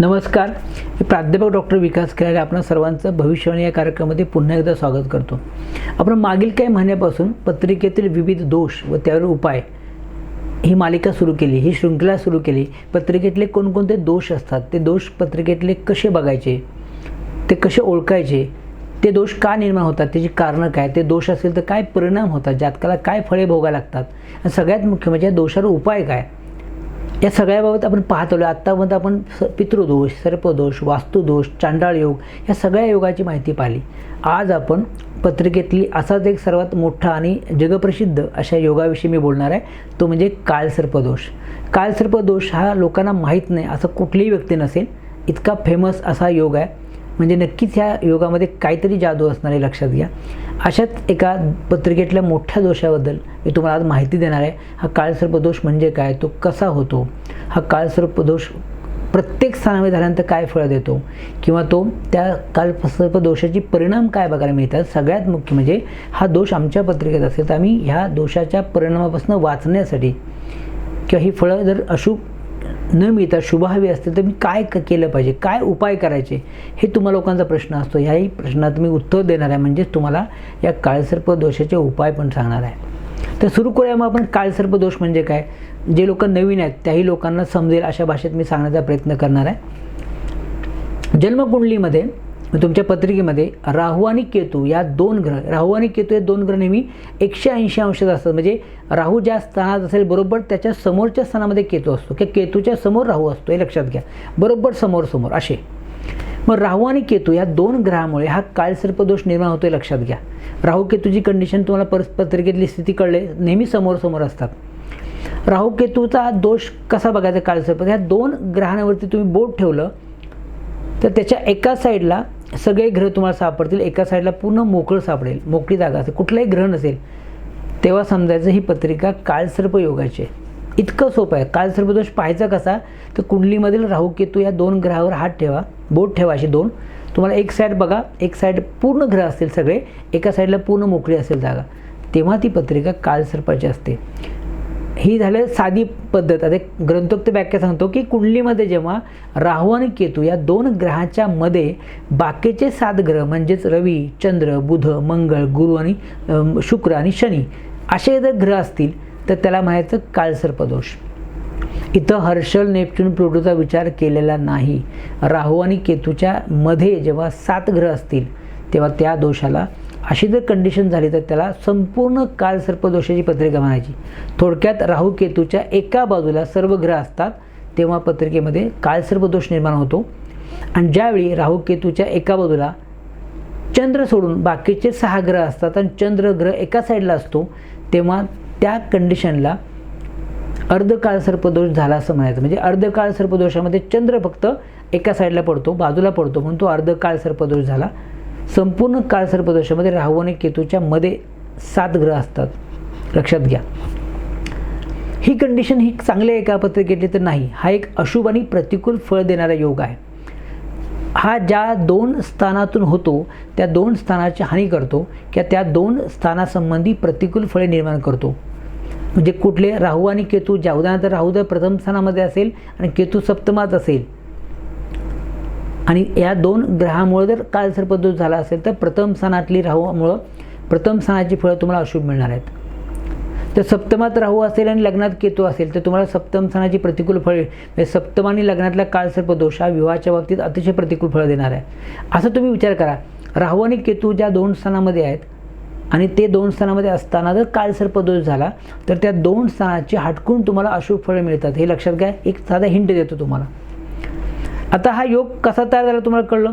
नमस्कार. मी प्राध्यापक डॉक्टर विकास खेळाडे आपण सर्वांचं भविष्यवाणी या कार्यक्रमामध्ये पुन्हा एकदा स्वागत करतो. आपण मागील काही महिन्यापासून पत्रिकेतील विविध दोष व त्यावर उपाय ही मालिका सुरू केली ही शृंखला सुरू केली. पत्रिकेतले कोणकोणते दोष असतात ते दोष पत्रिकेतले कसे बघायचे ते कसे ओळखायचे ते दोष का निर्माण होतात त्याची कारणं काय ते दोष असेल तर काय परिणाम होतात जातकाला काय फळे भोगायला लागतात आणि सगळ्यात मुख्य म्हणजे या दोषावर उपाय काय? या सगळ्याबाबत आपण पाहत आलो आत्तापर्यंत आपण स पितृदोष सर्पदोष वास्तुदोष चांडाळ योग या सगळ्या योगाची माहिती पाहिली. आज आपण पत्रिकेतली असाच एक सर्वात मोठा आणि जगप्रसिद्ध अशा योगाविषयी मी बोलणार आहे. तो म्हणजे कालसर्पदोष. कालसर्पदोष हा लोकांना माहीत नाही असं कुठलीही व्यक्ती नसेल. इतका फेमस असा योग आहे. म्हणजे नक्कीच ह्या योगामध्ये काहीतरी जादू असणार आहे लक्षात घ्या. अशाच एका पत्रिकेतल्या मोठ्या दोषाबद्दल मी तुम्हाला आज माहिती देणार आहे. हा काळसर्पदोष म्हणजे काय? तो कसा होतो? हा काळसर्पदोष प्रत्येक स्थानामध्ये झाल्यानंतर काय फळं देतो? किंवा तो त्या कालसर्पदोषाची परिणाम काय बघायला मिळतात? सगळ्यात मुख्य म्हणजे हा दोष आमच्या पत्रिकेत असेल तर आम्ही ह्या दोषाच्या परिणामापासून वाचण्यासाठी किंवा ही फळं जर अशुभ न मिळता शुभ हवी असतील तर मी काय क केलं पाहिजे? काय उपाय करायचे? हे तुम्हा लोकांचा प्रश्न असतो. ह्याही प्रश्नात मी उत्तर देणार आहे. म्हणजेच तुम्हाला या काळसर्प दोषाचे उपाय पण सांगणार आहे. तर सुरू करूया मग आपण. काळसर्प दोष म्हणजे काय? जे लोक नवीन आहेत त्याही लोकांना समजेल अशा भाषेत मी सांगण्याचा प्रयत्न करणार आहे. जन्मकुंडलीमध्ये तुमच्या पत्रिकेमध्ये राहू आणि केतू या दोन ग्रह राहू आणि केतू हे दोन ग्रह नेहमी एकशे ऐंशी अंशात असतात. म्हणजे राहू ज्या स्थानात असेल बरोबर त्याच्या समोरच्या स्थानामध्ये केतू असतो. किंवा केतूच्या समोर राहू असतो हे लक्षात घ्या. बरोबर समोर समोर असे. मग राहू आणि केतू या दोन ग्रहामुळे हा काळसर्पदोष निर्माण होतो हे लक्षात घ्या. राहू केतूची कंडिशन तुम्हाला परस पत्रिकेतली स्थिती कळले नेहमी समोर समोर असतात. राहू केतूचा दोष कसा बघायचा काळसर्प? ह्या दोन ग्रहांवरती तुम्ही बोट ठेवलं तर त्याच्या एका साईडला सगळे ग्रह तुम्हाला सापडतील एका साईडला पूर्ण मोकळं सापडेल मोकळी जागा असेल कुठलाही ग्रह नसेल. तेव्हा समजायचं ही पत्रिका काळसर्प योगाची आहे. इतकं सोपं आहे. काळसर्पदोष पाहायचा कसा? तर कुंडलीमधील राहू केतू या दोन ग्रहावर हात ठेवा बोट ठेवा अशी दोन. तुम्हाला एक साईड बघा एक साईड पूर्ण ग्रह असतील सगळे एका साईडला पूर्ण मोकळी असेल जागा. तेव्हा ती पत्रिका काळसर्पाची असते. ही झालं साधी पद्धत. आता एक ग्रंथोक्त व्याख्या सांगतो की कुंडलीमध्ये जेव्हा राहू आणि केतू या दोन ग्रहाच्या मध्ये बाकीचे सात ग्रह म्हणजेच रवी चंद्र बुध मंगळ गुरु आणि शुक्र आणि शनी असे जर ग्रह असतील तर त्याला म्हणायचं काळसर्पदोष इथं हर्षल नेपच्यून प्लुटोचा विचार केलेला नाही. राहू आणि केतूच्या मध्ये जेव्हा सात ग्रह असतील तेव्हा त्या दोषाला अशी जर कंडिशन झाली तर त्याला संपूर्ण कालसर्पदोषाची पत्रिका म्हणायची. थोडक्यात राहू केतूच्या एका बाजूला सर्व ग्रह असतात तेव्हा पत्रिकेमध्ये कालसर्पदोष निर्माण होतो. आणि ज्यावेळी राहू केतूच्या एका बाजूला चंद्र सोडून बाकीचे सहा ग्रह असतात आणि चंद्र ग्रह एका साईडला असतो तेव्हा त्या कंडिशनला अर्धकाळ सर्पदोष झाला असं म्हणायचं. म्हणजे अर्धकाळ सर्पदोषामध्ये चंद्र फक्त एका साईडला पडतो बाजूला पडतो म्हणून तो अर्धकाळ सर्पदोष झाला. संपूर्ण काळ सर्पदोषामध्ये राहू आणि केतूच्या मध्ये सात ग्रह असतात. लक्षात घ्या. ही कंडिशन ही चांगली आहे का पत्रिकेतली तर नाही. हा एक अशुभ आणि प्रतिकूल फळ देणारा योग आहे. हा ज्या दोन स्थानातून होतो त्या दोन स्थानाची हानी करतो किंवा त्या दोन स्थानासंबंधी प्रतिकूल फळे निर्माण करतो. म्हणजे कुठले राहू आणि केतू ज्या उदाहरणार्थ राहू जर प्रथम स्थानामध्ये असेल आणि केतू सप्तमात असेल आणि या दोन ग्रहामुळे जर कालसर्पदोष झाला असेल तर प्रथम स्थानातली राहूमुळं प्रथम स्थानाची फळं तुम्हाला अशुभ मिळणार आहेत. तर सप्तमात राहू असेल आणि लग्नात केतू असेल तर तुम्हाला सप्तम स्थानाची प्रतिकूल फळे म्हणजे सप्तम आणि लग्नातला काळसर्पदोष हा विवाहाच्या बाबतीत अतिशय प्रतिकूल फळं देणार आहे. असं तुम्ही विचार करा. राहू आणि केतू ज्या दोन स्थानामध्ये आहेत आणि ते दोन स्थानामध्ये असताना जर काळसर्पदोष झाला तर त्या दोन स्थानाची हटकून तुम्हाला अशुभ फळं मिळतात. हे लक्षात घ्या. एक साधा हिंट देतो तुम्हाला. आता हा योग कसा तयार झाला तुम्हाला कळलं?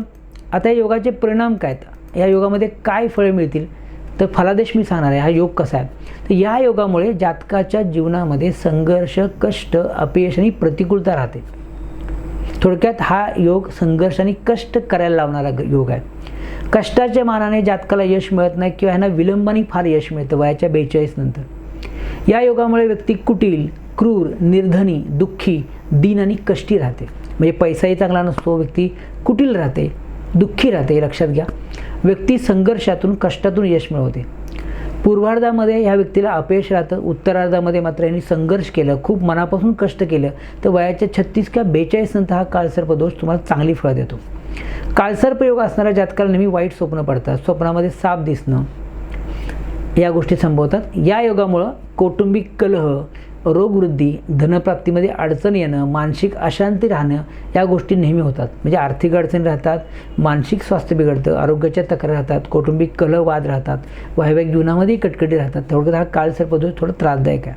आता या योगाचे परिणाम काय आहेत? या योगामध्ये काय फळे मिळतील? तर फलादेश मी सांगणार आहे हा योग कसा आहे? तर या योगामुळे जातकाच्या जीवनामध्ये संघर्ष कष्ट अपयश आणि प्रतिकूलता राहते. थोडक्यात हा योग संघर्ष आणि कष्ट करायला लावणारा ग- योग आहे. कष्टाच्या मानाने जातकाला यश मिळत नाही किंवा ह्यांना विलंबाने फार यश मिळतं वयाच्या बेचाळीस नंतर. या योगामुळे व्यक्ती कुटील क्रूर निर्धनी दुःखी दीन आणि कष्टी राहते. म्हणजे पैसाही चांगला नसतो व्यक्ती कुटील राहते दुःखी राहते लक्षात घ्या. व्यक्ती संघर्षातून कष्टातून यश मिळवते. पूर्वार्धामध्ये ह्या व्यक्तीला अपयश राहतं उत्तरार्धामध्ये मात्र यांनी संघर्ष केलं खूप मनापासून कष्ट केलं तर वयाच्या छत्तीस किंवा बेचाळीस नंतर हा काळसर्प दोष तुम्हाला चांगली फळं देतो. काळसर्प योग असणाऱ्या जातकाला नेहमी वाईट स्वप्न पडतात स्वप्नामध्ये साप दिसणं या गोष्टी संभवतात. या योगामुळं कौटुंबिक कलह रोगवृद्धी धनप्राप्तीमध्ये अडचण येणं मानसिक अशांती राहणं या गोष्टी नेहमी होतात. म्हणजे आर्थिक अडचणी राहतात मानसिक स्वास्थ्य बिघडतं आरोग्याच्या तक्रार राहतात कौटुंबिक कलह वाद राहतात वैवाहिक जीवनामध्येही कटकटी राहतात. थोडक्यात हा काळसर पद्धत थोडं त्रासदायक आहे.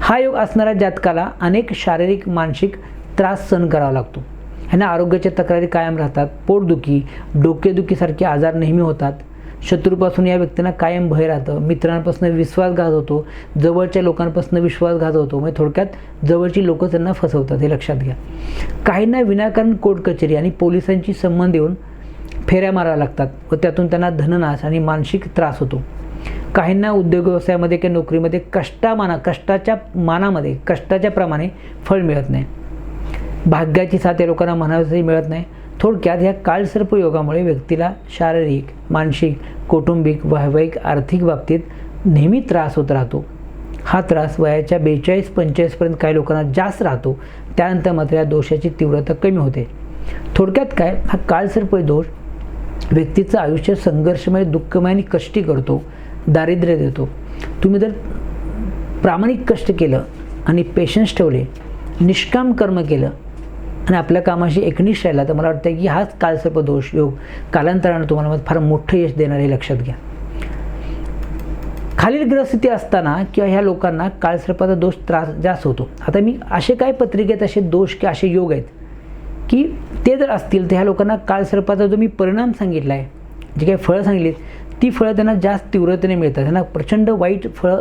हा योग असणाऱ्या जातकाला अनेक शारीरिक मानसिक त्रास सहन करावा लागतो. ह्यांना आरोग्याच्या तक्रारी कायम राहतात. पोटदुखी डोकेदुखीसारखे आजार नेहमी होतात. शत्रूपासून या व्यक्तींना कायम भय राहतं. मित्रांपासून विश्वासघात होतो. जवळच्या लोकांपासून विश्वासघात होतो. म्हणजे थोडक्यात जवळची लोकं त्यांना फसवतात हे लक्षात घ्या. काहींना विनाकारण कोर्ट कचेरी आणि पोलिसांची संबंध येऊन फेऱ्या माराव्या लागतात व त्यातून त्यांना धननाश आणि मानसिक त्रास होतो. काहींना उद्योग व्यवसायामध्ये किंवा नोकरीमध्ये कष्टामाना कष्टाच्या मानामध्ये कष्टाच्या प्रमाणे फळ मिळत नाही. भाग्याची साथ या लोकांना म्हणावंसंही मिळत नाही. थोडक्यात ह्या काळसर्प योगामुळे व्यक्तीला शारीरिक मानसिक कौटुंबिक वैवाहिक आर्थिक बाबतीत नेहमी त्रास होत राहतो. हा त्रास वयाच्या बेचाळीस पंचेचाळीसपर्यंत काही लोकांना जास्त राहतो. त्यानंतर मात्र या दोषाची तीव्रता कमी होते. थोडक्यात काय? हा काळसर्प दोष व्यक्तीचं आयुष्य संघर्षमय दुःखमय आणि कष्टी करतो. दारिद्र्य देतो. तुम्ही जर प्रामाणिक कष्ट केलं आणि पेशन्स ठेवले निष्काम कर्म केलं आणि आपल्या कामाशी एकनिष्ठ राहिला तर मला वाटतं की हाच कालसर्प दोष योग कालांतरानं तुम्हाला फार मोठं यश देणार हे लक्षात घ्या. खालील ग्रहस्थिती असताना किंवा ह्या लोकांना काळसर्पाचा दोष त्रास जास्त होतो. आता मी असे काय पत्रिकेत असे दोष किंवा असे योग आहेत की ते जर असतील तर ह्या लोकांना काळसर्पाचा जो मी परिणाम सांगितला आहे जी काही फळं सांगितली ती फळं त्यांना जास्त तीव्रतेने मिळतात. त्यांना प्रचंड वाईट फळं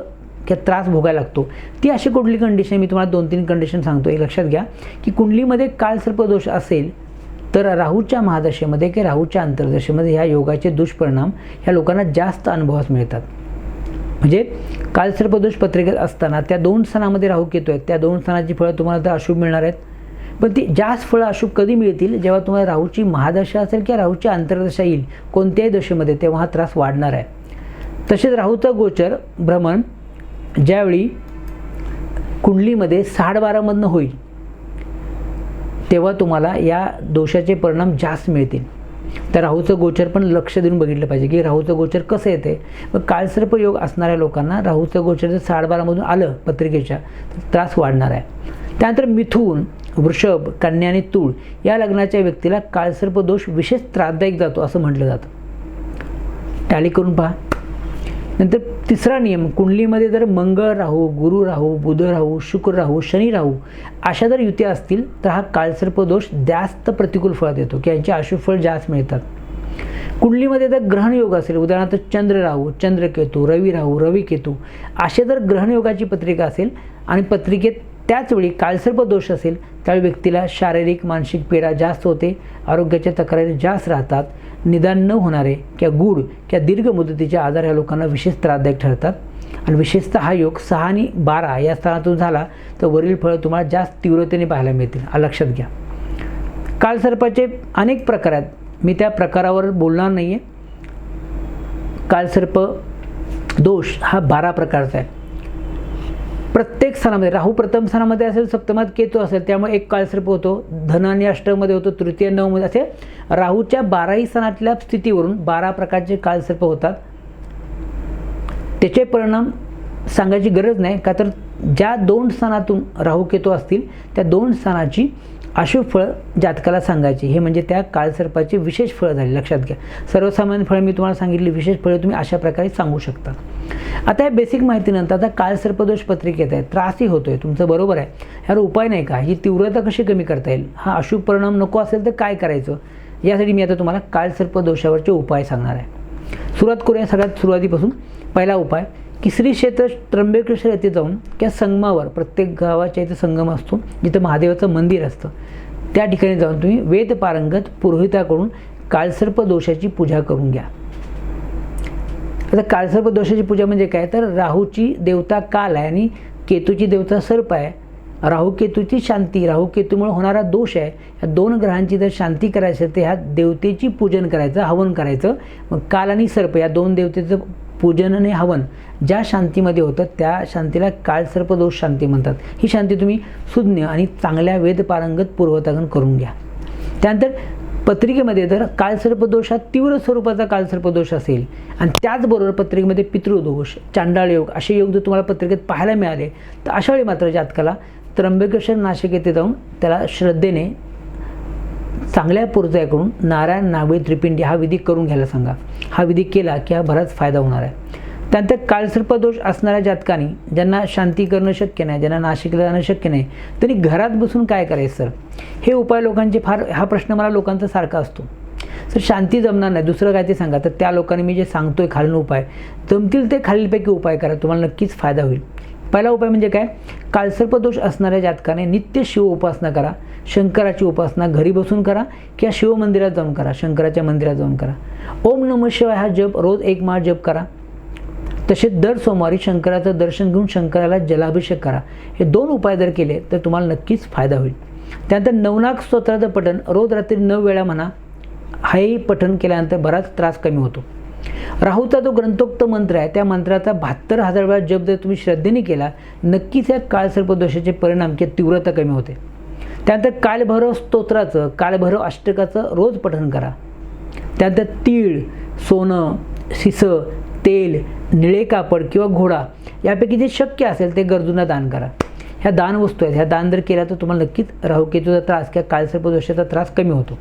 किंवा त्रास भोगायला लागतो. ती अशी कुठली कंडिशन मी तुम्हाला दोन तीन कंडिशन सांगतो एक लक्षात घ्या. की कुंडलीमध्ये काळसर्प दोष असेल तर राहूच्या महादशेमध्ये किंवा राहूच्या अंतर्दशेमध्ये ह्या योगाचे दुष्परिणाम ह्या लोकांना जास्त अनुभवास मिळतात. म्हणजे कालसर्पदोष पत्रिकेत असताना त्या दोन सणामध्ये राहू येतो आहेत त्या दोन सणाची फळं तुम्हाला तर अशुभ मिळणार आहेत. पण ती जास्त फळं अशुभ कधी मिळतील? जेव्हा तुम्हाला राहूची महादशा असेल किंवा राहूची अंतर्दशा येईल कोणत्याही दशेमध्ये तेव्हा हा त्रास वाढणार आहे. तसेच राहूचं गोचर भ्रमण ज्यावेळी कुंडलीमध्ये साडबारामधनं होईल तेव्हा तुम्हाला या दोषाचे परिणाम जास्त मिळतील. तर राहूचं गोचर पण लक्ष देऊन बघितलं पाहिजे की राहूचं गोचर कसं येते मग काळसर्प योग असणाऱ्या लोकांना राहूचं गोचर जर साडबारामधून आलं पत्रिकेच्या तर त्रास वाढणार आहे. त्यानंतर मिथून वृषभ कन्या आणि तूळ या लग्नाच्या व्यक्तीला काळसर्प दोष विशेष त्रासदायक जातो असं म्हटलं जातं. टॅली करून पहा. नंतर तिसरा नियम कुंडलीमध्ये जर मंगळ राहू गुरु राहू बुध राहू शुक्र राहू शनी राहू अशा जर युती असतील तर हा काळसर्प दोष जास्त प्रतिकूल फळ देतो की यांचे आशुफळ जास्त मिळतात. कुंडलीमध्ये जर ग्रहणयोग असेल उदाहरणार्थ चंद्र राहू चंद्रकेतू रवी राहू रविकेतू असे जर ग्रहणयोगाची पत्रिका असेल आणि पत्रिकेत त्याचवेळी काळसर्प दोष असेल त्यावेळी व्यक्तीला शारीरिक मानसिक पीडा जास्त होते आरोग्याच्या तक्रारी जास्त राहतात निदान न होणारे किंवा गूढ किंवा दीर्घ मुदतीचे आजार ह्या लोकांना विशेष त्रासदायक ठरतात. आणि विशेषतः हा योग सहा आणि बारा या स्थानातून झाला तर वरील फळं तुम्हाला जास्त तीव्रतेने पाहायला मिळतील. हा लक्षात घ्या. कालसर्पाचे अनेक प्रकार आहेत. मी त्या प्रकारावर बोलणार नाही आहे कालसर्प दोष हा बारा प्रकारचा आहे. प्रत्येक स्थानामध्ये राहू प्रथम स्थानामध्ये असेल सप्तमात केतू असेल त्यामुळे एक काळसर्प होतो. धन आणि अष्टमध्ये होतो तृतीय नवमध्ये असे राहूच्या बाराही स्थानातल्या स्थितीवरून बारा प्रकारचे काळसर्प होतात. त्याचे परिणाम सांगायची गरज नाही का तर ज्या दोन स्थानातून राहू केतू असतील त्या दोन स्थानाची अशुभ फळं जातकाला सांगायची. हे म्हणजे त्या काळसर्पाची विशेष फळं झाली. लक्षात घ्या. सर्वसामान्य फळं मी तुम्हाला सांगितली. विशेष फळे तुम्ही अशा प्रकारे सांगू शकता. आता या बेसिक माहितीनंतर आता काळसर्पदोष पत्रिकेत आहे त्रासही होतोय. तुमचं बरोबर आहे. ह्यावर उपाय नाही का? ही तीव्रता कशी कमी करता येईल? हा अशुभ परिणाम नको असेल तर काय करायचं? यासाठी मी आता तुम्हाला काळसर्पदोषावरचे उपाय सांगणार आहे. सुरुवात करूया सगळ्यात सुरुवातीपासून. पहिला उपाय किसरी क्षेत्र त्र्यंबकेश्वर येथे जाऊन किंवा संगमावर प्रत्येक गावाच्या इथे संगम असतो जिथं महादेवाचं मंदिर असतं त्या ठिकाणी जाऊन तुम्ही वेद पारंगत पुरोहिताकडून काळसर्प दोषाची पूजा करून घ्या. आता काळसर्प दोषाची पूजा म्हणजे काय? तर राहूची देवता काल आहे आणि केतूची देवता सर्प आहे. राहू केतूची शांती राहू केतूमुळे होणारा दोष आहे. या दोन ग्रहांची जर शांती करायची असेल तर ह्या देवतेची पूजन करायचं हवन करायचं. मग काल आणि सर्प या दोन देवतेचं पूजन आणि हवन. ज्या शांतीमध्ये होतं त्या शांतीला काळसर्पदोष शांती म्हणतात. ही शांती तुम्ही सुज्ञ आणि चांगल्या वेदपारंगत पूर्वतागन करून घ्या. त्यानंतर पत्रिकेमध्ये जर कालसर्पदोष हा तीव्र स्वरूपाचा कालसर्पदोष असेल. आणि त्याचबरोबर पत्रिकेमध्ये पितृदोष चांडाळ योग असे योग जर तुम्हाला पत्रिकेत पाहायला मिळाले तर अशा वेळी मात्र जातकाला त्र्यंबकेश्वर नाशिक येथे जाऊन त्याला श्रद्धेने चांगल्या पुरताकडून नारायण नागवे त्रिपिंडी हा विधी करून घ्यायला सांगा. हा विधी केला की हा बराच फायदा होणार आहे. त्यानंतर कालसर्पदोष असणाऱ्या जातकांनी ज्यांना शांती करणं शक्य नाही ज्यांना नाशिकला जाणं शक्य नाही तरी घरात बसून काय करायचं सर? हे उपाय लोकांचे फार हा प्रश्न मला लोकांचा सारखा असतो. सर शांती जमणार नाही. दुसरं काय ते सांगा. तर त्या लोकांनी मी जे सांगतोय खालून उपाय जमतील ते खालीलपैकी उपाय करा. तुम्हाला नक्कीच फायदा होईल. पहिला उपाय म्हणजे काय? कालसर्पदोष असणाऱ्या जातकाने नित्य शिव उपासना करा. शंकराची उपासना घरी बसून करा किंवा शिवमंदिरात जाऊन करा. शंकराच्या मंदिरात जाऊन करा. ओम नम शिवाय हा जप रोज एक माळ जप करा. तसेच दर सोमवारी शंकराचं दर्शन घेऊन शंकराला जलाभिषेक करा. हे दोन उपाय जर केले तर तुम्हाला नक्कीच फायदा होईल. त्यानंतर नवनाग स्तोत्राचं पठण रोज रात्री नऊ वेळा म्हणा. हाही पठण केल्यानंतर बराच त्रास कमी होतो. राहूचा जो ग्रंथोक्त मंत्र आहे. त्या मंत्राचा बहात्तर हजार वेळा जप जर तुम्ही श्रद्धेने केला नक्कीच या काळसर्पदोषाचे परिणाम किंवा तीव्रता कमी होते. त्यानंतर कालभैरव स्तोत्राचं कालभैरव अष्टकाचं रोज पठन करा. त्यानंतर तीळ सोनं शिसं तेल निळे कापड किंवा घोडा यापैकी जे शक्य असेल ते गरजूंना दान करा. ह्या दान वस्तू आहेत. ह्या दान जर केल्या तर तुम्हाला नक्कीच राहुकेतूचा त्रास किंवा कालसर्पदोषाचा त्रास कमी होतो.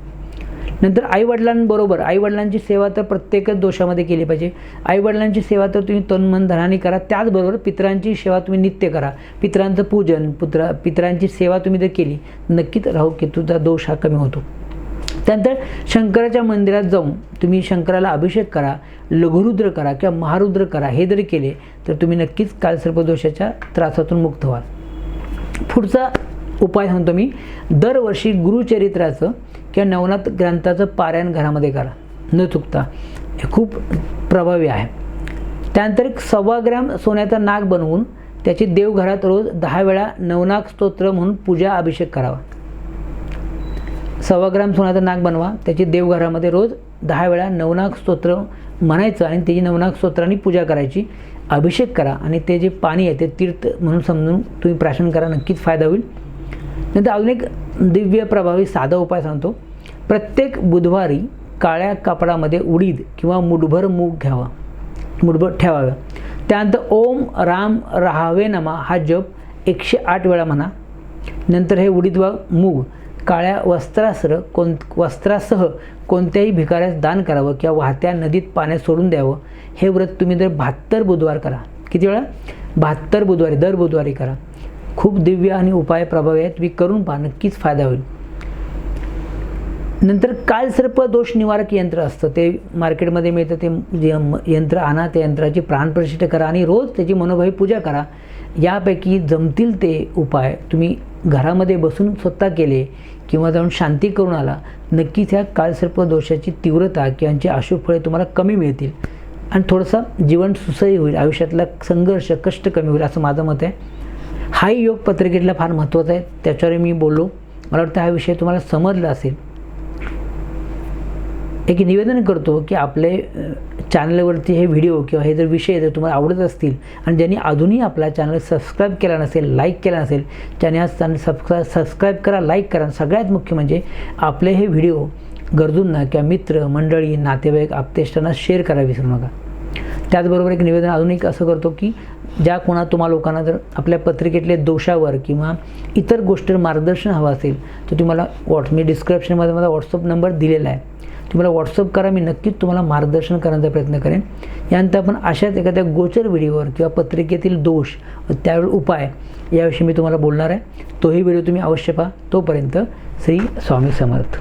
नंतर आईवडिलांबरोबर आईवडिलांची सेवा तर प्रत्येकच दोषामध्ये केली पाहिजे. आईवडिलांची सेवा तर तुम्ही तन मन धनाने करा. त्याचबरोबर पितरांची सेवा तुम्ही नित्य करा. पितरांचं पूजन पुत्रा पितरांची सेवा तुम्ही जर केली नक्कीच राहू केतूचा दोष हा कमी होतो. त्यानंतर शंकराच्या मंदिरात जाऊन तुम्ही शंकराला अभिषेक करा लघुरुद्र करा किंवा महारुद्र करा हे जरी केले तर तुम्ही नक्कीच कालसर्पदोषाच्या त्रासातून मुक्त व्हाल. पुढचा उपाय सांगतो मी. दरवर्षी गुरुचरित्राचं किंवा नवनाथ ग्रंथाचं पारायण घरामध्ये करा. न चुकता. हे खूप प्रभावी आहे. त्यानंतर एक सव्वा ग्रॅम सोन्याचा नाग बनवून त्याची देवघरात रोज दहा वेळा नवनाग स्तोत्र म्हणून पूजा अभिषेक करावा. सव्वा ग्राम सोन्याचा नाग बनवा. त्याची देवघरामध्ये रोज दहा वेळा नवनाग स्तोत्र म्हणायचं आणि त्याची नवनाग स्तोत्राने पूजा करायची. अभिषेक करा आणि ते जे पाणी आहे ते तीर्थ म्हणून समजून तुम्ही प्राशन करा. नक्कीच फायदा होईल. नंतर अजून एक दिव्य प्रभावी साधा उपाय सांगतो. प्रत्येक बुधवारी काळ्या कापडामध्ये उडीद किंवा मुठभर मूग घ्यावा. मुठभर ठेवाव्या त्यानंतर ओम राम राहावे नमा हा जप एकशे आठ वेळा म्हणा. नंतर हे उडीद व मूग काळ्या वस्त्रासह कोण वस्त्रासह कोणत्याही भिकाऱ्यास दान करावं किंवा वाहत्या नदीत पाण्यात सोडून द्यावं. हे व्रत तुम्ही जर बहात्तर बुधवार करा. किती वेळा? बहात्तर बुधवारी दर बुधवारी करा. खूप दिव्य आणि उपाय प्रभावी आहेत. तुम्ही करून पहा. नक्कीच फायदा होईल. नंतर कालसर्प दोष निवारक यंत्र असतं. ते मार्केटमध्ये मिळतं ते जे म- यंत्र आणा त्या यंत्राची प्राणप्रतिष्ठा करा आणि रोज त्याची मनोभावी पूजा करा. यापैकी जमतील ते उपाय तुम्ही घरामध्ये बसून स्वतः केले किंवा जाऊन शांती करून आला नक्कीच ह्या कालसर्प दोषाची तीव्रता किंवा यांची अशुभ फळे तुम्हाला कमी मिळतील. आणि थोडंसं जीवन सुसही होईल आयुष्यातला संघर्ष कष्ट कमी होईल असं माझं मत आहे. हाही योग पत्रिकेतला फार महत्त्वाचा आहे. त्याच्यावर मी बोललो. मला वाटतं हा विषय तुम्हाला समजला असेल. एक निवेदन करतो की आपले चॅनलवरती हे व्हिडिओ किंवा हे जर विषय जर तुम्हाला आवडत असतील आणि ज्यांनी अजूनही आपला चॅनल सबस्क्राईब केला नसेल लाईक केला नसेल त्याने आज चॅनल सबस्क्रा सबस्क्राईब करा लाईक करा सगळ्यात मुख्य म्हणजे आपले हे व्हिडिओ गरजूंना किंवा मित्र मंडळी नातेवाईक आपतेष्टांना शेअर करा विसरू नका. त्याचबरोबर एक निवेदन अजून एक असं करतो की ज्या कोणा तुम्हा लोकांना जर आपल्या पत्रिकेतले दोषावर किंवा इतर गोष्टीवर मार्गदर्शन हवं असेल तर तुम्हाला व्हॉट्स मी डिस्क्रिप्शनमध्ये माझा व्हॉट्सअप नंबर दिलेला आहे. तुम्हाला व्हॉट्सअप करा मी नक्कीच तुम्हाला मार्गदर्शन करण्याचा प्रयत्न करेन. यानंतर आपण अशाच एखाद्या गोचर व्हिडिओवर किंवा पत्रिकेतील दोष व त्यावेळी उपाय याविषयी मी तुम्हाला बोलणार आहे. तोही व्हिडिओ तुम्ही अवश्य पहा. तोपर्यंत श्री स्वामी समर्थ.